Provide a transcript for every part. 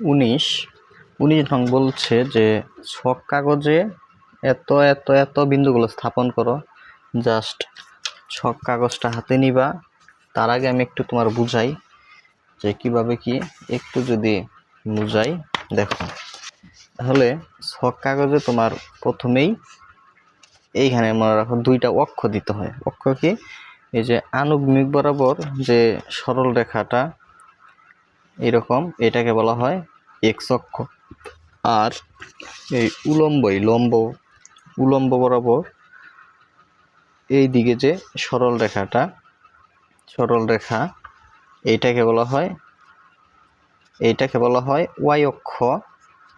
উনিশ উনিশ নং বলছে যে, ছক কাগজে এত এত এত বিন্দুগুলো স্থাপন করো। জাস্ট ছক কাগজটা হাতে নিবা। তার আগে আমি একটু তোমার বুঝাই যে কীভাবে কি, একটু যদি বুঝাই, দেখো। তাহলে ছক কাগজে তোমার প্রথমেই এইখানে মনে রাখো দুইটা অক্ষ দিতে হয়। অক্ষ কি? এই যে আনুভূমিক বরাবর যে সরল রেখাটা এরকম এটাকে বলা হয় এক্স অক্ষ। আর এই উলম্বই লম্ব, উলম্ব বরাবর এই দিকে যে সরল রেখাটা, সরল রেখা এইটাকে বলা হয় এইটাকে বলা হয় ওয়াই অক্ষ।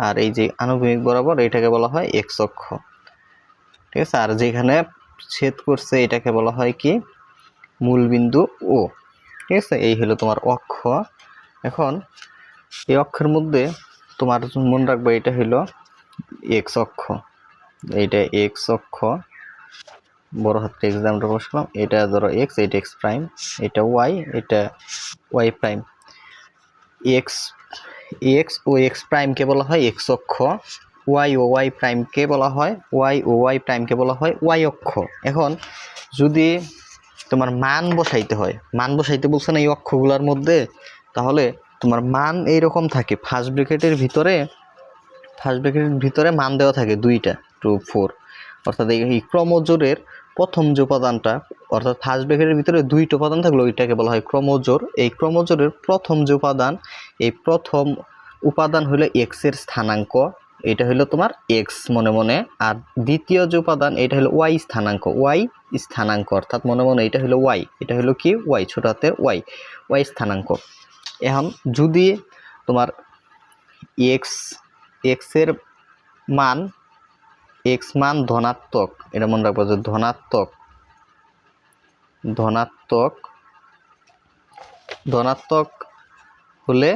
আর এই যে আনুভূমিক বরাবর এটাকে বলা হয় এক্স অক্ষ। ঠিক আছে? আর যেখানে ছেদ করছে এটাকে বলা হয় কি? মূলবিন্দু ও ঠিক আছে? এই হলো তোমার অক্ষ। এখন এই অক্ষের মধ্যে তোমার মনে রাখবে এটা হলো এক্স অক্ষ। এইটা এক্স অক্ষ, বড় হাতের এক্সামটা বসলাম এটা ধরো এক্স এটা এক্স প্রাইম এটা ওয়াই এটা ওয়াই প্রাইম এক্স এক্স ও এক্স প্রাইমকে বলা হয় এক্স অক্ষ ওয়াই ও ওয়াই প্রাইমকে বলা হয় ওয়াই ও ওয়াই প্রাইমকে বলা হয় ওয়াই অক্ষ। এখন যদি তোমার মান বসাইতে হয়, মান বসাইতে বলছে না এই অক্ষগুলোর মধ্যে তাহলে তোমার মান এইরকম থাকে ফার্স্ট ব্রেকেটের ভিতরে ফার্স্ট ব্রেকেটের ভিতরে মান দেওয়া থাকে দুইটা টু ফোর অর্থাৎ এই এই ক্রমজোরের প্রথম যে উপাদানটা, অর্থাৎ ফার্স্ট ব্রেকেটের ভিতরে দুইটা উপাদান থাকলে, ওইটাকে বলা হয় ক্রমজোর এই ক্রমজোরের প্রথম যে উপাদান, এই প্রথম উপাদান হলো এক্সের স্থানাঙ্ক। এটা হলো তোমার এক্স মনে মনে। আর দ্বিতীয় যে উপাদান, এটা হলো ওয়াই স্থানাঙ্ক। ওয়াই স্থানাঙ্ক, অর্থাৎ মনে মনে এটা হলো ওয়াই এটা হলো কি? ওয়াই ছোট হাতের ওয়াই ওয়াই স্থানাঙ্ক। এখন যদি তোমার এক্স এক্সের মান এক্স মান ধনাত্মক, এটা মনে রাখব যে ধনাত্মক ধনাত্মক ধনাত্মক হলে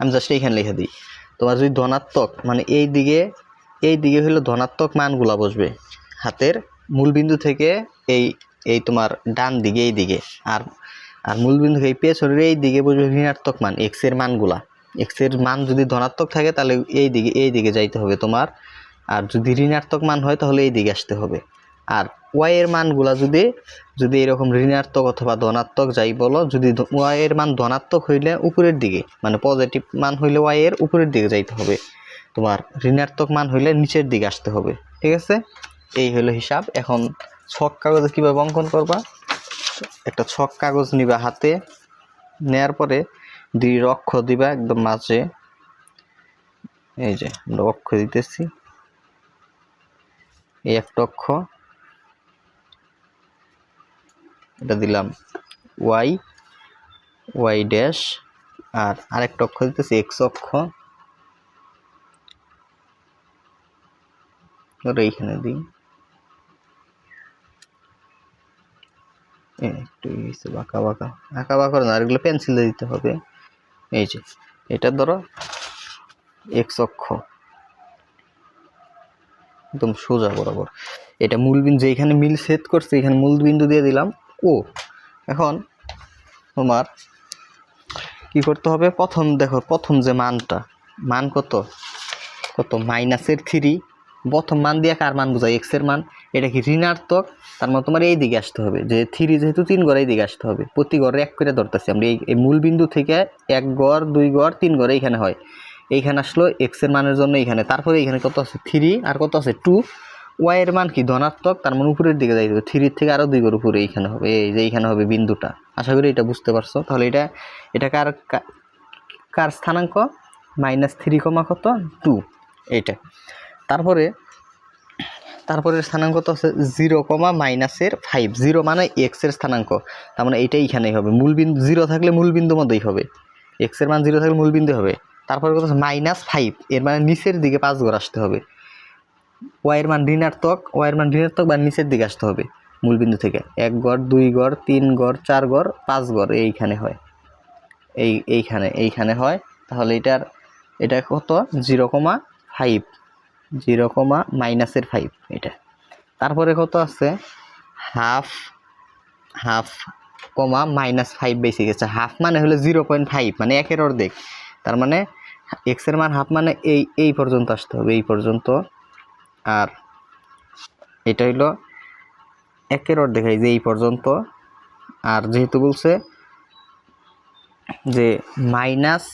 আমি জাস্ট এইখানে লিখে দিই। তোমার যদি ধনাত্মক মানে এই দিকে এই দিকে হলো ধনাত্মক মানগুলা বসবে, হাতের মূলবিন্দু থেকে এই এই তোমার ডান দিকে, এই দিকে, আর আর মূলবিন্দু এই পেছনের এই দিকে বসবে ঋণাত্মক মান এক্সের মানগুলা। এক্সের মান যদি ধনাত্মক থাকে, তাহলে এই দিকে এই দিকে যাইতে হবে তোমার। আর যদি ঋণাত্মক মান হয়, তাহলে এই দিকে আসতে হবে। আর ওয়াই এর মানগুলা যদি যদি এরকম ঋণাত্মক অথবা ধনাত্মক যাই বলো, যদি ওয়াই এর মান ধনাত্মক হইলে উপরের দিকে মানে পজিটিভ মান হইলে ওয়াই এর উপরের দিকে যাইতে হবে। তোমার ঋণাত্মক মান হইলে নিচের দিকে আসতে হবে। ঠিক আছে? এই হলো হিসাব। এখন ছক কাগজে কীভাবে অঙ্কন করবা? একটা ছক কাগজ নিবা হাতে, নেয়ার পরে দুই অক্ষ দিবা একদম মাঝে। এই যে, আমরা অক্ষ দিতেছি। এই একটা অক্ষ। এটা দিলাম ওয়াই ওয়াই ড্যাশ, আর আরেকটা অক্ষ দিতেছি, এক্স অক্ষ। এইখানে দিই। একটু বাঁকা বাঁকা আঁকা বাঁকা না এগুলো পেন্সিল দিয়ে দিতে হবে। এই যে, এটা ধরো এক্স অক্ষ। একদম সোজা বরাবর। এটা মূলবিন্দু যেখানে মিল সেট করছে, এখানে মূলবিন্দু দিয়ে দিলাম। ও, এখন তোমার কি করতে হবে? প্রথম দেখো, প্রথম যে মানটা, মান কত? কত? মাইনাসের থ্রি। প্রথম মান দিয়ে কার মান বোঝায়? এক্সের মান। এটা কি ঋণাত্মক? তার মানে তোমার এই দিকে আসতে হবে, যে থ্রি যেহেতু তিন গড় এই দিকে আসতে হবে, প্রতি গড়ে এক করে ধরতেছি আমরা। এই মূল বিন্দু থেকে এক গড় দুই গড় তিন গড় এইখানে হয়। এইখানে আসলো এক্সের মানের জন্য এইখানে। তারপরে এইখানে কত আছে? থ্রি আর কত আছে? টু। ওয়াই এর মান কি? ধনাত্মক, তার মানে উপরের দিকে যাইতে হবে। থ্রির থেকে আরও দুই গড় উপরে এইখানে হবে। এই যে এইখানে হবে বিন্দুটা। আশা করি এটা বুঝতে পারছ। তাহলে এটা এটা কার কার স্থানাঙ্ক? মাইনাস থ্রি কমা কত? টু। এইটা। তারপরে তারপরে স্থানাঙ্ক তো আছে জিরো কমা মাইনাসের ফাইভ। জিরো মানে এক্সের স্থানাঙ্ক। তার মানে এইটাই এখানেই হবে। মূল বিন্দু জিরো থাকলে মূল বিন্দু মধ্যেই হবে। এক্সের মান জিরো থাকলে মূল বিন্দু হবে। তারপরে কত মাইনাস ফাইভ এর মানে নিচের দিকে পাঁচ ঘর আসতে হবে। ওয়াইয়ের মান ঋণাত্মক ওয়াইয়ের মান ঋণাত্মক বা নিচের দিকে আসতে হবে মূল বিন্দু থেকে। এক গড় দুই গড় তিন গড় চার গড় পাঁচ গড় এইখানে হয়। এই এইখানে এইখানে হয়। তাহলে এটার এটা কত? Zero comma five zero comma মাইনাসের ফাইভ এটা। তারপরে কত আছে? Half half comma minus five বেশি গেছে। হাফ মানে হলো জিরো পয়েন্ট ফাইভ মানে একের অর্ধেক। তার মানে এক্সের মান হাফ মানে এই এই পর্যন্ত আসতে হবে, এই পর্যন্ত। আর এটা হইল একের অর্ধেক, এই যে এই পর্যন্ত। আর যেহেতু বলছে যে মাইনাস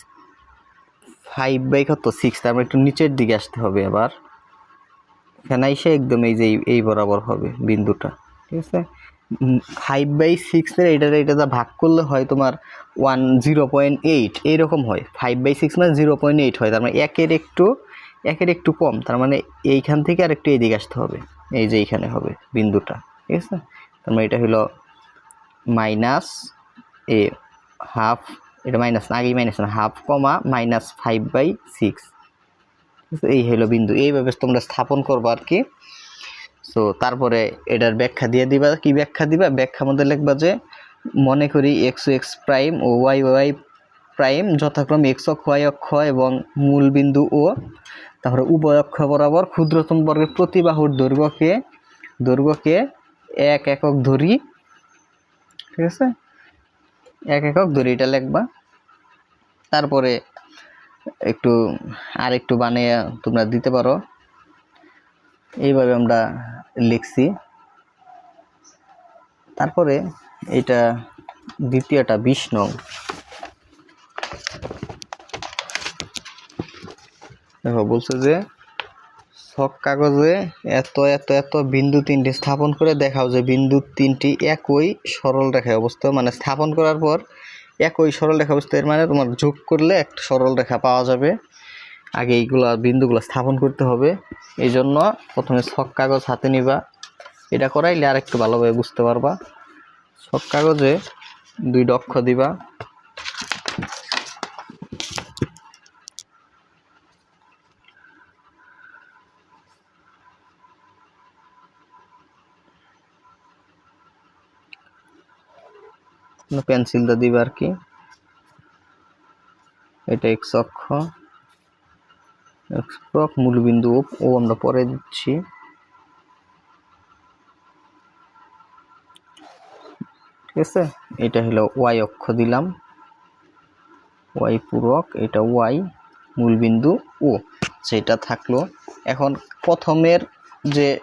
ফাইভ বাই কত? সিক্স তারপর একটু নিচের দিকে আসতে হবে আবার। এখানে একদম এই যে এই- বরাবর হবে বিন্দুটা, ঠিক আছে? ফাইভ বাই সিক্সের এইটার এইটা ভাগ করলে হয় তোমার ওয়ান জিরো পয়েন্ট এইট এইরকম হয়। ফাইভ বাই সিক্স মানে জিরো পয়েন্ট এইট হয়, তার মানে একের একটু একের একটু কম, তার মানে এইখান থেকে আর একটু এদিকে আসতে হবে, এই যে এইখানে হবে বিন্দুটা, ঠিক আছে? তার মানে এটা হলো মাইনাস এ হাফ এটা মাইনাস না, আগেই মাইনাস না half comma minus five by six এই হলো বিন্দু। এইভাবে তোমরা স্থাপন করব আর কি। সো তারপরে এটার ব্যাখ্যা দিয়ে দিবা। কি ব্যাখ্যা দিবা? ব্যাখ্যার মধ্যে লিখবা যে, মনে করি এক্স এক্স প্রাইম ও ওয়াই ওয়াই প্রাইম যথাক্রমে এক্স অক্ষ ওয়াই অক্ষ এবং মূল বিন্দু ও। তারপরে উভয় অক্ষ বরাবর ক্ষুদ্রতম বর্গের প্রতি বাহুর দৈর্ঘ্যকে দৈর্ঘ্যকে এক একক ধরি। ঠিক আছে? এক একক ধরি, এটা লিখবা। তারপরে একটু আর একটু বানিয়ে তোমরা দিতে পারো। এইভাবে আমরা লিখছি। তারপরে এটা দ্বিতীয়টা বিশ নং দেখো, বলছে যে ছক কাগজে এত এত এত বিন্দু তিনটি স্থাপন করে দেখাও যে বিন্দু তিনটি একই সরল রেখায় অবস্থা মানে স্থাপন করার পর একই সরল রেখা অবস্থা এর মানে তোমার যোগ করলে একটা সরল রেখা পাওয়া যাবে। আগে এইগুলা বিন্দুগুলো স্থাপন করতে হবে। এই জন্য প্রথমে ছক কাগজ হাতে নিবা। এটা করাইলে আর একটু ভালোভাবে বুঝতে পারবা। ছক কাগজে দুই ডক্ষ দিবা। পেন্সিলটা দিবা আর কি। এটা এক্স অক্ষ। এক্সপ্রক মূলবিন্দু ও আমরা পরে দিচ্ছি। ঠিক আছে? এটা হলো ওয়াই অক্ষ দিলাম। ওয়াই পূরক, এটা ওয়াই মূলবিন্দু ও সেটা থাকল। এখন প্রথমের যে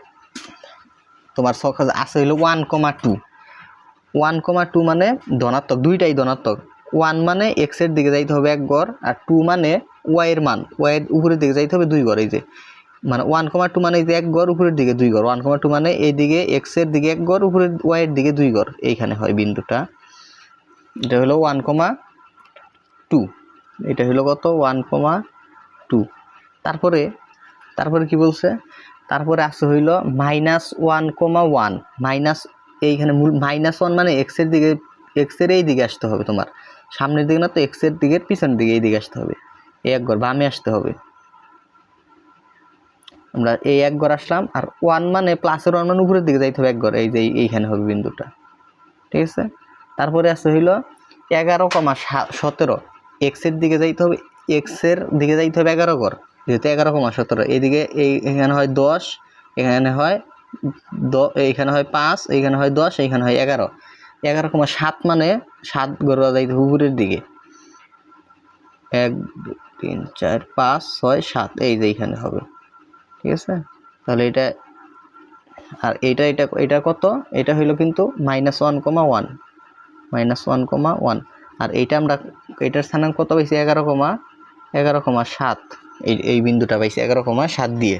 তোমার সকাল আছে হলো one comma two one comma two মানে ধনাত্মক, দুইটাই ধনাত্মক। ওয়ান মানে এক্সের দিকে যাইতে হবে এক গড়, আর টু মানে ওয়াইয়ের মান। ওয়াই এর উপরের দিকে যাইতে হবে দুই গড়, এই যে। মানে ওয়ান কমা টু মানে এই যে এক গড়, উপরের দিকে দুই গড়। ওয়ান কমা টু মানে এই দিকে এক্সের দিকে এক গড়, উপরের ওয়াইয়ের দিকে দুই গড়। এইখানে হয় বিন্দুটা। এটা হলো ওয়ান কমা টু। এটা হলো কত? One comma two. তারপরে তারপরে কি বলছে? তারপরে আছে হইল minus one comma one. Minus এইখানে মূল মাইনাস ওয়ান মানে এক্সের দিকে এক্সের এই দিকে আসতে হবে তোমার। সামনের দিকে না তো এক্সের দিকে পিছনের দিকে এই দিকে আসতে হবে। এই এক ঘর বামে আসতে হবে। আমরা এই এক ঘর আসলাম, আর ওয়ান মানে প্লাসের ওয়ান মানে উপরের দিকে যাইতে হবে এক ঘর এই যে এই- এইখানে হবে বিন্দুটা। ঠিক আছে? তারপরে আছে হইল এগারো কমা সতেরো। এক্সের দিকে যাইতে হবে এক্সের দিকে যাইতে হবে এগারো ঘর। যেহেতু এগারো কমা সতেরো, এইদিকে এই এখানে হয় দশ, এখানে হয় দ, এইখানে হয় পাঁচ, এইখানে হয় দশ, এইখানে হয় এগারো। এগারো কমা সাত মানে সাত যাইতে হবে উপরের দিকে। এক তিন, চার, পাঁচ, ছয়, সাত, এই যে এইখানে হবে। ঠিক আছে? তাহলে এটা, আর এটা এটা এটা কত? এটা হইল কিন্তু minus one comma one minus one comma one আর এইটা আমরা এটার স্থানাঙ্ক কত পাইছি? এগারো কমা এগারো কমা সাত। এই এই বিন্দুটা পাইছি, এগারো কমা সাত দিয়ে।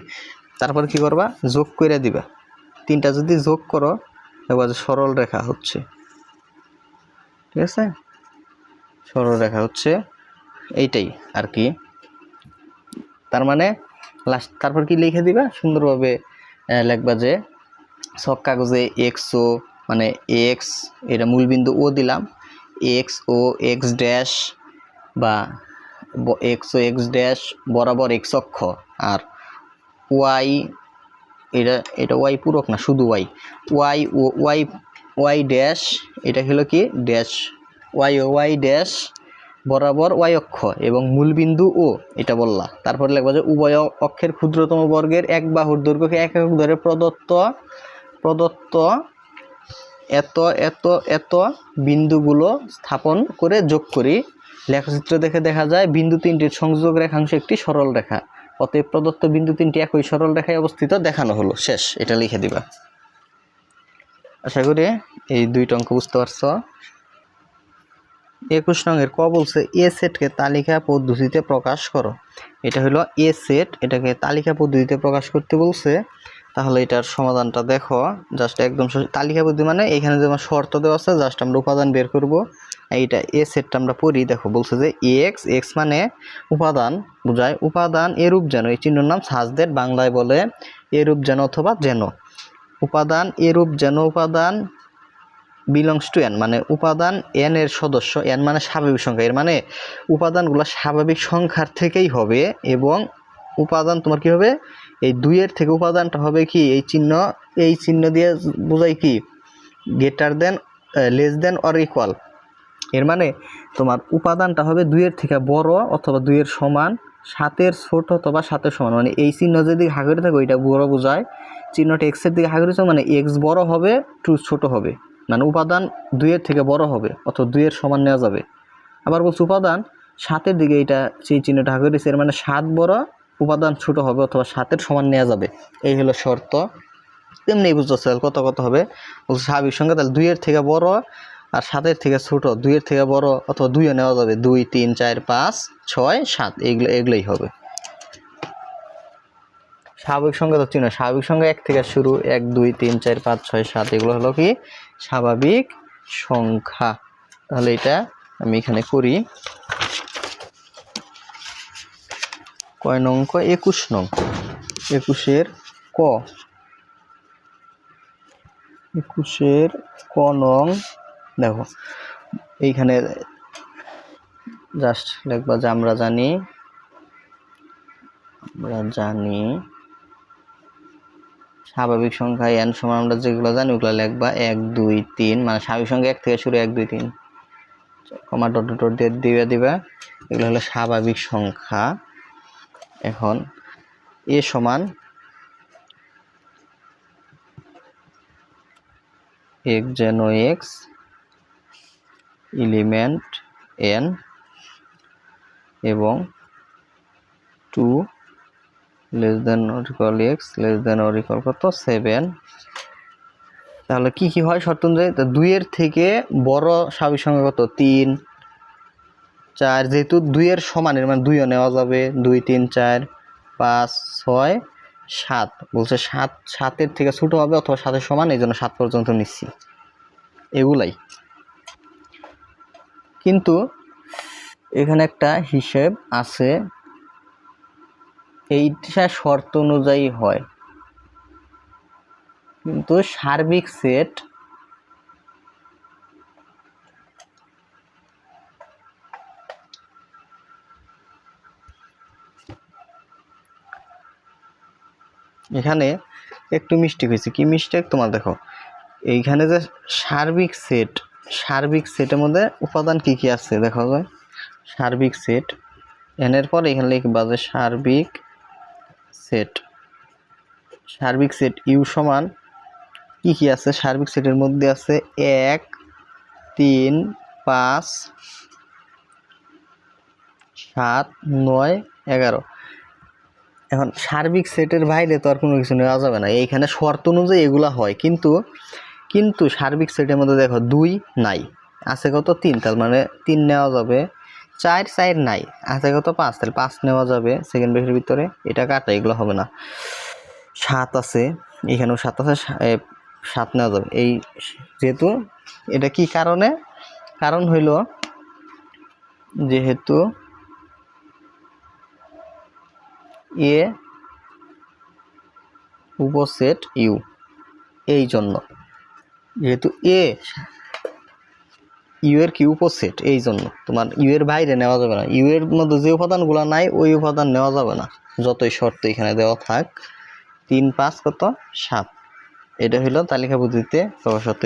তারপর কি করবা? যোগ করে দিবা। তিনটা যদি যোগ করো, দেখবা যে সরল রেখা হচ্ছে। ঠিক আছে? সরল রেখা হচ্ছে এইটাই আর কি। তার মানে লাস্ট তারপর কি লিখে দিবা? সুন্দরভাবে লিখবা যে সব কাগজে এক্স ও মানে এক্স এটা মূলবিন্দু ও দিলাম। এক্স ও এক্স ড্যাশ বা এক্স ও এক্স ড্যাশ বরাবর এক্স অক্ষ আর ওয়াই এটা এটা ওয়াই পূরক না, শুধু Y Y Y Y dash এটা হলো কি? ড্যাশ ওয়াই ও ওয়াই ড্যাশ বরাবর ওয়াই অক্ষ এবং মূলবিন্দু ও, এটা বললা। তারপর লিখবা যে উভয় অক্ষের ক্ষুদ্রতম বর্গের এক বাহুর দৈর্ঘ্যকে এক একক ধরে প্রদত্ত প্রদত্ত এত এত এত বিন্দুগুলো স্থাপন করে যোগ করি। লেখচিত্র দেখে দেখা যায়, বিন্দু তিনটির সংযোগ রেখাংশ একটি সরল রেখা। অতএব প্রদত্ত বিন্দু তিনটি একই সরল রেখায় অবস্থিত, দেখানো হলো। শেষ, এটা লিখে দিবা। আশা করি এই দুইটা অঙ্ক বুঝতে পারছ। একুশ রঙের ক বলছে, এ সেটকে তালিকা পদ্ধতিতে প্রকাশ করো। এটা হলো এ সেট এটাকে তালিকা পদ্ধতিতে প্রকাশ করতে বলছে তাহলে এটার সমাধানটা দেখো। জাস্ট একদম। তালিকা পদ্ধতি মানে এখানে যেমন শর্ত দেওয়া আছে জাস্ট আমরা উপাদান বের করব। এইটা এ সেটটা আমরা পড়ি, দেখো, বলছে যে এক্স এক্স মানে উপাদান, বোঝায় উপাদান এরূপ যেন, এই চিহ্নর নাম সাজদের বাংলায় বলে এরূপ যেন অথবা যেন। উপাদান এরূপ যেন, উপাদান বিলংস টু এন মানে উপাদান এন এর সদস্য এন মানে স্বাভাবিক সংখ্যা, এর মানে উপাদানগুলো স্বাভাবিক সংখ্যার থেকেই হবে এবং উপাদান তোমার কি হবে? এই দুইয়ের থেকে উপাদানটা হবে কি? এই চিহ্ন এই চিহ্ন দিয়ে বোঝায় কি? Greater than less than or equal এর মানে তোমার উপাদানটা হবে দুইয়ের থেকে বড় অথবা দুইয়ের সমান, সাতের ছোট অথবা সাতের সমান। মানে এই চিহ্ন যদি হাগরে থাকে ওইটা বড় বোঝায়। চিহ্নটা এক্সের দিকে হাগরেছে মানে এক্স বড় হবে টু ছোট হবে। মানে উপাদান দুইয়ের থেকে বড় হবে, অথবা দুইয়ের সমান নেওয়া যাবে। আবার বলছে উপাদান, সাতের দিকে এটা সেই চিহ্নটা হাগরেছে এর মানে সাত বড় উপাদান ছোট হবে অথবা সাতের সমান নেওয়া যাবে। এই হলো শর্ত। তেমনি বুঝতেছে কত কত হবে? স্বাভাবিক সংখ্যা, তাহলে দুইয়ের থেকে বড় আর সাতের থেকে ছোট, দুইয়ের থেকে বড় অথবা দুইও নেওয়া যাবে। দুই, তিন, চার, পাঁচ, ছয়, সাত এগুলো এগুলোই হবে। স্বাভাবিক সংখ্যা তো চিহ্ন, স্বাভাবিক সংখ্যা এক থেকে শুরু, এক, দুই, তিন, চার, পাঁচ, ছয়, সাত, এগুলো হলো কি? স্বাভাবিক সংখ্যা। তাহলে এটা আমি এখানে করি। কয় নং? ক একুশ নং। একুশের ক। একুশের ক নং, দেখো, এইখানে জাস্ট লিখবা যে আমরা জানি আমরা জানি স্বাভাবিক সংখ্যা এন সমান আমরা যেগুলো জানি, ওগুলো লিখবা এক, দুই, তিন মানে স্বাভাবিক সংখ্যা এক থেকে শুরু এক, দুই, তিন। কমা ডট ডট দিয়ে দিবে, দিবা। এগুলো হলো স্বাভাবিক সংখ্যা। এখন এ সমান এক যেন এক্স, এলিমেন্ট এন এবং two less than or equal X less than or equal কত? সেভেন। তাহলে কি কি হয় শর্ত অনুযায়ী? দুইয়ের থেকে বড় স্বাভাবিক সংখ্যা কত? তিন। চার, যেহেতু দুইয়ের সমানের মানে দুইও নেওয়া যাবে, দুই, তিন, চার, পাঁচ, ছয়, সাত। বলছে সাত, সাতের থেকে ছোটো হবে অথবা সাতের সমান, এই জন্য সাত পর্যন্ত নিচ্ছি। এগুলাই। কিন্তু এখানে একটা হিসেব আছে। এইটা শর্ত অনুযায়ী হয়। কিন্তু সার্বিক সেট এখানে একটু মিস্টেক হয়েছে। কি মিস্টেক তোমার দেখো। এইখানে যে সার্বিক সেট সার্বিক সেটের মধ্যে উপাদান কি কি আছে দেখো যায় সার্বিক সেট এনের পর এখানে লিখবা যে সার্বিক সেট সার্বিক সেট ইউ সমান কি কি আছে? সার্বিক সেটের মধ্যে আছে এক, তিন, পাঁচ, সাত, নয়, এগারো। এখন সার্বিক সেটের বাইরে তো আর কোনো কিছু নেওয়া যাবে না। এইখানে শর্ত অনুযায়ী এগুলো হয়। কিন্তু কিন্তু সার্বিক সেটের মধ্যে দেখো, দুই নাই। আছে কত? তিন। তার মানে তিন নেওয়া যাবে। চার চার নাই। আছে কত? পাঁচ। তাহলে পাঁচ নেওয়া যাবে সেকেন্ড ব্রেকের ভিতরে। এটা কাটা, এগুলো হবে না। সাত আছে। এখানেও সাত আছে। সাত নেওয়া যাবে। এই যেহেতু এটা কি কারণে? কারণ হইল, যেহেতু এ উপসেট ইউ, এই জন্য। যেহেতু এ ইউ এর কি উপসেট, এই জন্য। তোমার ইউ এর বাইরে নেওয়া যাবে না। ইউ এর মধ্যে যে উপাদানগুলো নাই, ওই উপাদান নেওয়া যাবে না। যতই শর্ত এখানে দেওয়া থাক। তিন পাঁচ কত? সাত। এটা হলো তালিকা পদ্ধতিতে প্রকাশত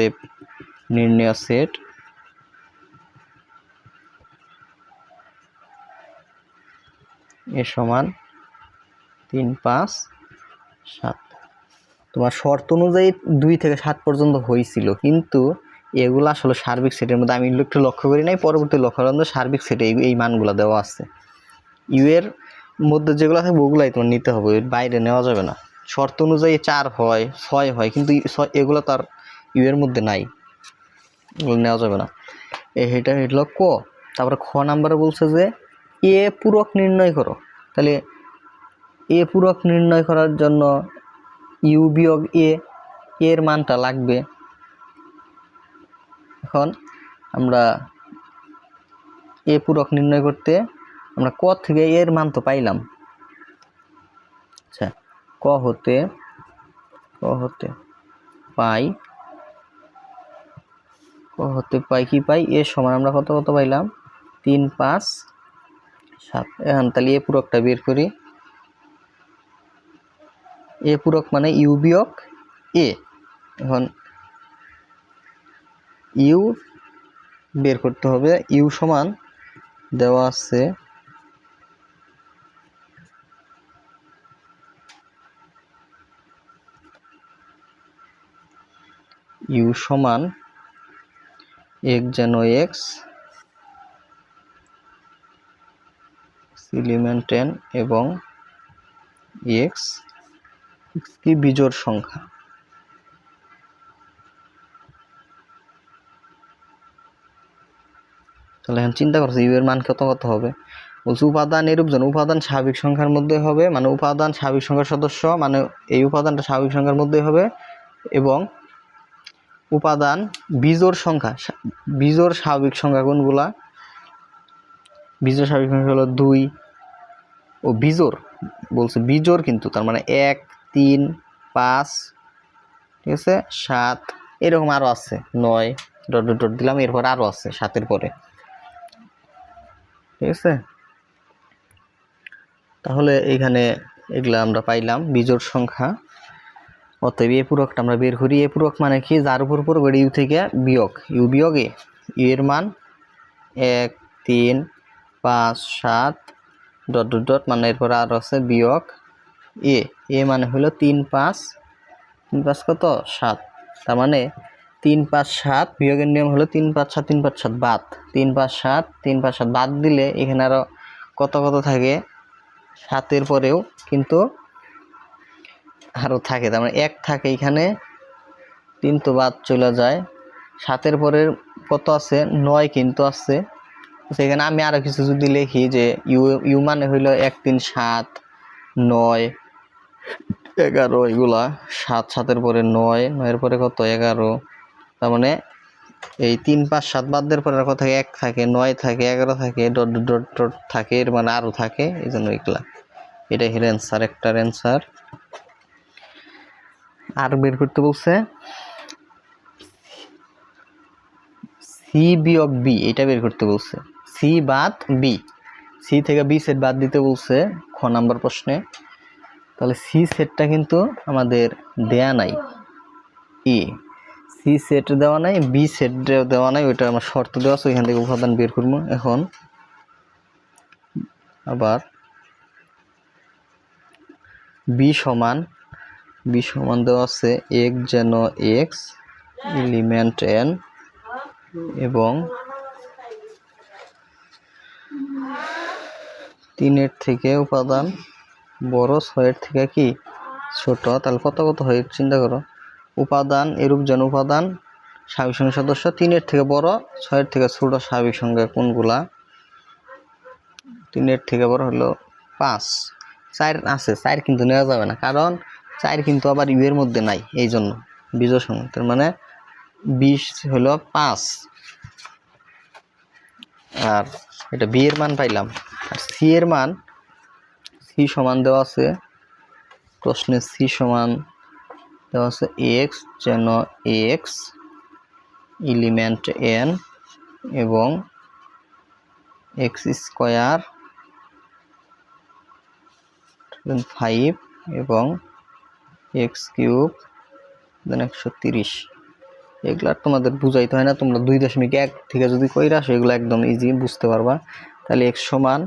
নির্ণয় সেট। এ সমান তিন, পাঁচ, সাত। তোমার শর্ত অনুযায়ী দুই থেকে সাত পর্যন্ত হয়েছিল, কিন্তু এগুলো আসলে সার্বিক সেটের মধ্যে আমি একটু লক্ষ্য করি নাই, পরবর্তী লক্ষ্য যে সার্বিক সেটে এই মানগুলো দেওয়া আছে। ইউ এর মধ্যে যেগুলো থাকবে ওগুলাই তোমার নিতে হবে বাইরে নেওয়া যাবে না। শর্ত অনুযায়ী চার হয়, ছয় হয়, কিন্তু এগুলো তার ইউ এর মধ্যে নাই এগুলো নেওয়া যাবে না। এটা হলো ক, তারপরে খ নাম্বারে বলছে যে, এ, পূরক নির্ণয় করো। তাহলে এ পূরক নির্ণয় করার জন্য ইউ বিয়োগ এ এর মানটা লাগবে। এখন আমরা এ পূরক নির্ণয় করতে আমরা ক থেকে এর মান তো পাইলাম। আচ্ছা ক হতে ক হতে পাই, ক হতে পাই কি পাই? এ সমান আমরা কত কত পাইলাম? তিন, পাঁচ, সাত। এখন তাহলে এ পূরকটা বের করি। এ পূরক মানে ইউ বিয়োগ এ। এখন ইউ বের করতে হবে। ইউ সমান দেওয়া আছে ইউ সমান এক যেন এক্স এলিমেন্ট এন এবং এক্স কি বিজোড় সংখ্যা? তাহলে এখন চিন্তা করছে ইউ এর মান কত কত হবে? বলছে উপাদান এরূপ যেন, উপাদান স্বাভাবিক সংখ্যার মধ্যে হবে মানে উপাদান স্বাভাবিক সংখ্যার সদস্য মানে এই উপাদানটা স্বাভাবিক সংখ্যার মধ্যে হবে এবং উপাদান বিজোড় সংখ্যা বিজোড় স্বাভাবিক সংখ্যা কোনগুলা? বিজোড় স্বাভাবিক সংখ্যা হলো দুই ও বিজোড়, বলছে বিজোড় কিন্তু, তার মানে এক তিন, পাঁচ, ঠিক আছে? সাত, এরকম আরও আছে। নয়, ডট ডট ডট দিলাম, এরপর আরও আছে সাতের পরে। ঠিক আছে? তাহলে এখানে এগুলা আমরা পাইলাম, বিজোড় সংখ্যা। অতএব এ পূরকটা আমরা বের করি। এ পূরক মানে কি? যার উপর গড়ে ইউ থেকে বিয়োগ। ইউ বিয়োগে ইউ এর মান এক, তিন, পাঁচ, সাত, ডট ডট ডট মানে এরপর আর আছে বিয়োগ এ। এ মানে হলো তিন পাঁচ তিন পাঁচ কত? সাত। তার মানে তিন পাঁচ সাত বিয়োগের নিয়ম হলো তিন পাঁচ সাত, তিন পাঁচ সাত বাদ। তিন পাঁচ সাত, তিন পাঁচ সাত বাদ দিলে এখানে আরও কত কত থাকে? সাতের পরেও কিন্তু আরও থাকে। তার মানে এক থাকে এখানে, তিন তো বাদ চলে যায়। সাতের পরের কত আছে? নয় কিন্তু আছে। সেখানে আমি আরও কিছু যদি লিখি যে ইউ ইউ মানে হইল এক, তিন, সাত, নয় এগারো, এগুলা সাত, সাতের পরে নয়, নয়ের পরে কত? এগারো। তার মানে এই তিন, পাঁচ, সাত বাদের পরে কত থাকে এক থাকে, নয় থাকে, এগারো থাকে, ডট ডট ডট থাকে, এর মানে আরও থাকে এই জন্য এগুলা। এটাই হলো অ্যান্সার একটা অ্যান্সার আর বের করতে বলছে সি বিয়োগ বি এটা বের করতে বলছে। সি বাদ বি সি থেকে বি সেট বাদ দিতে বলছে, খ নাম্বার প্রশ্নে। তাহলে সি সেটটা কিন্তু আমাদের দেয়া নাই। ই সি সেট দেওয়া নাই বি সেট দেওয়া নাই ওইটা আমার শর্ত দেওয়া আছে, ওইখান থেকে উপাদান বের করব এখন। আবার বি সমান বি সমান দেওয়া আছে এক যেন এক্স এলিমেন্ট এন এবং তিনের থেকে উপাদান বড় ছয়ের থেকে কি ছোট? তাহলে কত কত হয় চিন্তা করো। উপাদান এরূপ যেন উপাদান স্বাভাবিক সংখ্যার সদস্য তিনের থেকে বড়, ছয়ের থেকে ছোট স্বাভাবিক সংখ্যা কোনগুলা? তিনের থেকে বড় হলো পাঁচ। চার আছে, চার কিন্তু নেওয়া যাবে না, কারণ চার কিন্তু আবার ইউ এর মধ্যে নাই এই জন্য বিজয় সংখ্যা তার মানে বিশ হলো পাঁচ। আর এটা বি এর মান পাইলাম। আর সি এর মান সি সমান দেওয়া আছে। প্রশ্নে সি সমান দেওয়া আছে এক্স যেন এক্স এলিমেন্ট এন এবং এক্স স্কোয়ার ফাইভ এবং এক্স কিউব দেন একশো তিরিশ। এগুলো আর তোমাদের বুঝাইতে হয় না, তোমরা দুই দশমিক এক থেকে যদি কইরা আসো, এগুলো একদম ইজি বুঝতে পারবা। তাহলে এক্স সমান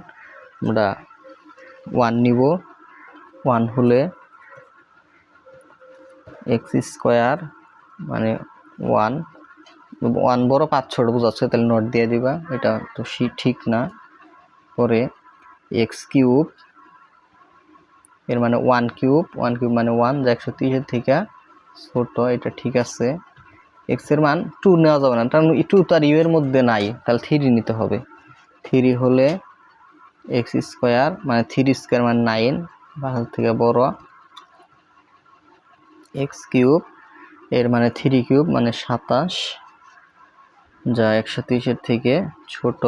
আমরা ওয়ান নিব। ওয়ান হলে এক্স স্কোয়ার মানে ওয়ান। ওয়ান বড় পাঁচ ছোট বোঝাচ্ছে, তাহলে নট দিয়ে দিবা। এটা তো ঠিক না। পরে এক্স কিউব, এর মানে ওয়ান কিউব ওয়ান কিউব মানে ওয়ান, যা একশো তিরিশের থেকে ছোট, এটা ঠিক আছে। এক্সের মান টু নেওয়া যাবে না, কারণ টু তার ইউ এর মধ্যে নাই, তাহলে থ্রি নিতে হবে। থ্রি হলে এক্স স্কোয়ার মানে থ্রি স্কোয়ার মানে নাইন বাসার থেকে বড়। এক্স কিউব, এর মানে থ্রি কিউব মানে সাতাশ, যা একশো তিরিশের থেকে ছোট।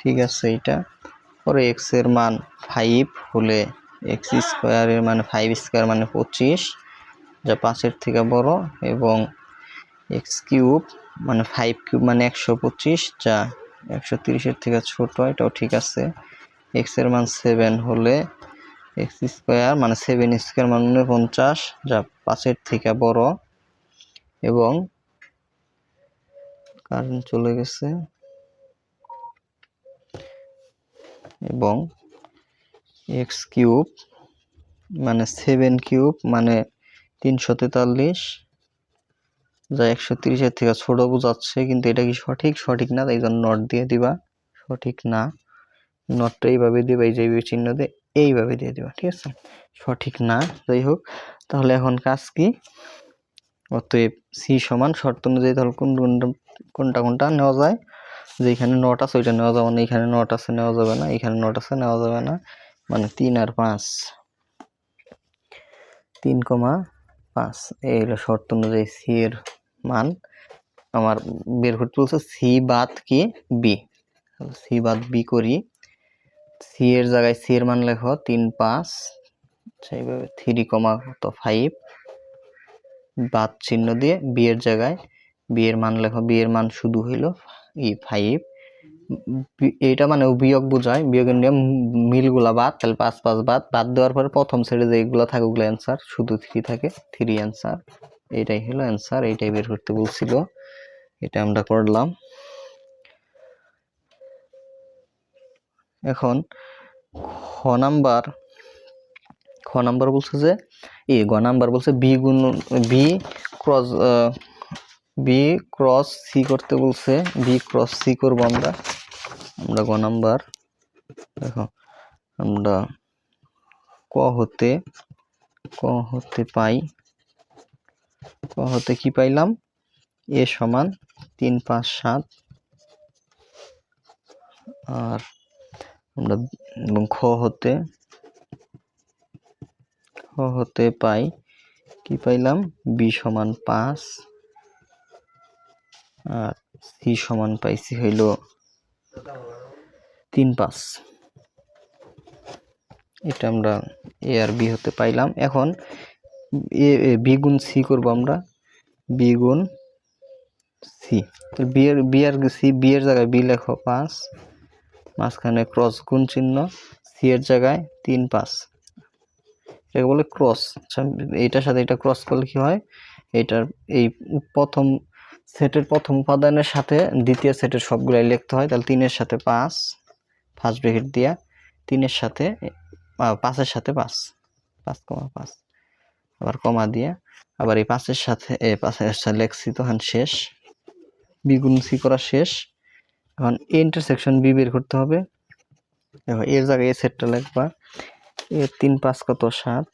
ঠিক আছে এটা পরে এক্সের মান ফাইভ হলে এক্স স্কোয়ারের মানে ফাইভ স্কোয়ার মানে পঁচিশ, যা পাঁচের থেকে বড়। এবং এক্স কিউব মানে ফাইভ কিউব মানে একশো পঁচিশ, যা একশো তিরিশের থেকে ছোট, এটাও ঠিক আছে। এক্সের মান সেভেন হলে এক্স স্কোয়ার মানে সেভেন স্কোয়ার মানে উনপঞ্চাশ, যা পাঁচের থেকে বড়। এবং কারেন্ট চলে গেছে। এবং এক্স কিউব মানে সেভেন কিউব মানে তিনশো তেতাল্লিশ। যা একশো তিরিশের থেকে ছোট বোঝাচ্ছে, কিন্তু এটা কি সঠিক? সঠিক না, তাই জন্য নট দিয়ে দিবা। সঠিক না, নটটা এইভাবে দিবা, এই যে চিহ্ন দিয়ে এইভাবে দিয়ে দিবা, ঠিক আছে? সঠিক না, যাই হোক, তাহলে এখন কাজ কি? অতএব সি সমান শর্ত অনুযায়ী তাহলে কোন কোনটা কোনটা নেওয়া যায়? যেখানে নট আছে, ওইটা নেওয়া যাবে না, এখানে নট আছে, নেওয়া যাবে না, এখানে নট আছে, নেওয়া যাবে না মানে তিন আর পাঁচ। তিন কমা পাঁচ, এই হলো শর্ত অনুযায়ী সি এর মান আমার বের করতে বলছে সি বাদ কি বি সি বাদ বি করি। সি এর জায়গায় সি এর মান লেখো তিন পাঁচ। সেইভাবে থ্রি কমা কত? ফাইভ বাদ চিহ্ন দিয়ে বি এর জায়গায় বি এর মান লেখো। বি এর মান শুধু হইল ই ফাইভ এইটা মানে বিয়োগ বোঝায়। বিয়োগের নিয়ম মিলগুলা বাদ। তাহলে পাঁচ পাঁচ বাদ। বাদ দেওয়ার পরে প্রথম সেটে যেগুলো থাকে ওগুলো অ্যান্সার শুধু থ্রি থাকে। থ্রি অ্যান্সার এইটাই হলো অ্যান্সার এইটাই বের করতে বলছিল। এটা আমরা করলাম এখন খ নাম্বার খ নাম্বার বলছে যে, এ, গ নাম্বার বলছে বি গুণ, B cross B cross C করতে বলছে, বি ক্রস সি করব আমরা। আমরা গ নাম্বার, দেখো, আমরা ক হতে ক হতে পাই। হতে কি পাইলাম। এ সমান তিন পাঁচ সাত। আর আমরা এবং খ হতে খ হতে পাই কি পাইলাম? বি সমান পাঁচ। আর সি সমান পাইছি হইল তিন পাঁচ। এটা আমরা এ আর বি হতে পাইলাম। এখন এ বি গুণ সি করব আমরা। বি গুণ সি। বি এর, বি আর সি, বি এর জায়গায় বি লেখো পাঁচ। মাঝখানে ক্রস গুণ চিহ্ন, সি এর জায়গায় তিন পাঁচ। এটাকে বলে ক্রস। আচ্ছা এইটার সাথে এটা ক্রস করলে কি হয়? এটার এই প্রথম সেটের প্রথম উপাদানের সাথে দ্বিতীয় সেটের সবগুলাই লিখতে হয়। তাহলে তিনের সাথে পাঁচ ফার্স্ট ব্রেকেট দিয়া তিনের সাথে পাঁচের সাথে পাঁচ পাঁচ কমা পাঁচ। আবার কমা দিয়ে আবার এই পাঁচের সাথে, এ পাঁচের লেখছি তখন শেষ বিগুণ সি করা শেষ। এখন এ ইন্টারসেকশন বি বের করতে হবে। দেখো, এর জায়গায় এ সেটটা লিখবা। এর তিন পাঁচ কত? সাত।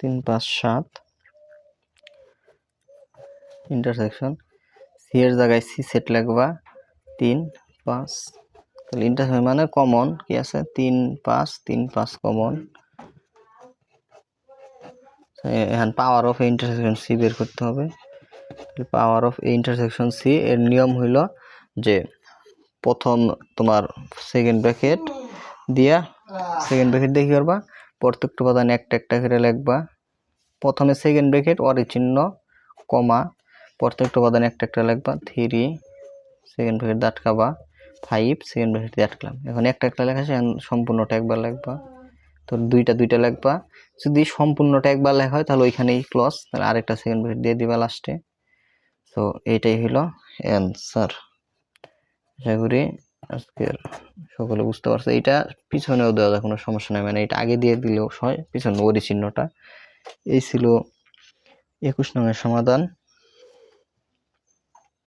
তিন পাঁচ সাত। ইন্টারসেকশন সি এর জায়গায় সি সেট লিখবা। তিন পাঁচ। তাহলে ইন্টারসেকশন মানে কমন কি আছে? তিন পাঁচ তিন পাঁচ কমন এখন পাওয়ার অফ ইন্টারসেকশন সি বের করতে হবে। পাওয়ার অফ ইন্টারসেকশন সি এর নিয়ম হইল যে প্রথম তোমার সেকেন্ড ব্র্যাকেট দিয়া সেকেন্ড ব্র্যাকেট কি করবা? প্রত্যেকটা উপাদান একটা একটা করে লিখবা। প্রথমে সেকেন্ড ব্র্যাকেট অরে চিহ্ন কমা, প্রত্যেকটা উপাদান একটা একটা লিখবা থ্রি সেকেন্ড ব্র্যাকেট দিয়ে আটকাবা ফাইভ সেকেন্ড ব্র্যাকেট দিয়ে আটকালাম। এখন একটা একটা লেখা আছে সম্পূর্ণটা একবার লিখবা। তো দুইটা দুইটা লেখবা যদি সম্পূর্ণটা একবার লেখা হয়, তাহলে ওইখানেই ক্লস তাহলে আরেকটা সেকেন্ড ব্র্যাকেট দিয়ে দিবা লাস্টে তো এইটাই হলো অ্যান্সার আশা করি আজকের সকলে বুঝতে পারছে। এটা পিছনেও দেওয়া যায়, কোনো সমস্যা নেই। মানে এটা আগে দিয়ে দিলেও হয়, পিছনে ওরি চিহ্নটা। এই ছিল একুশ নঙের সমাধান।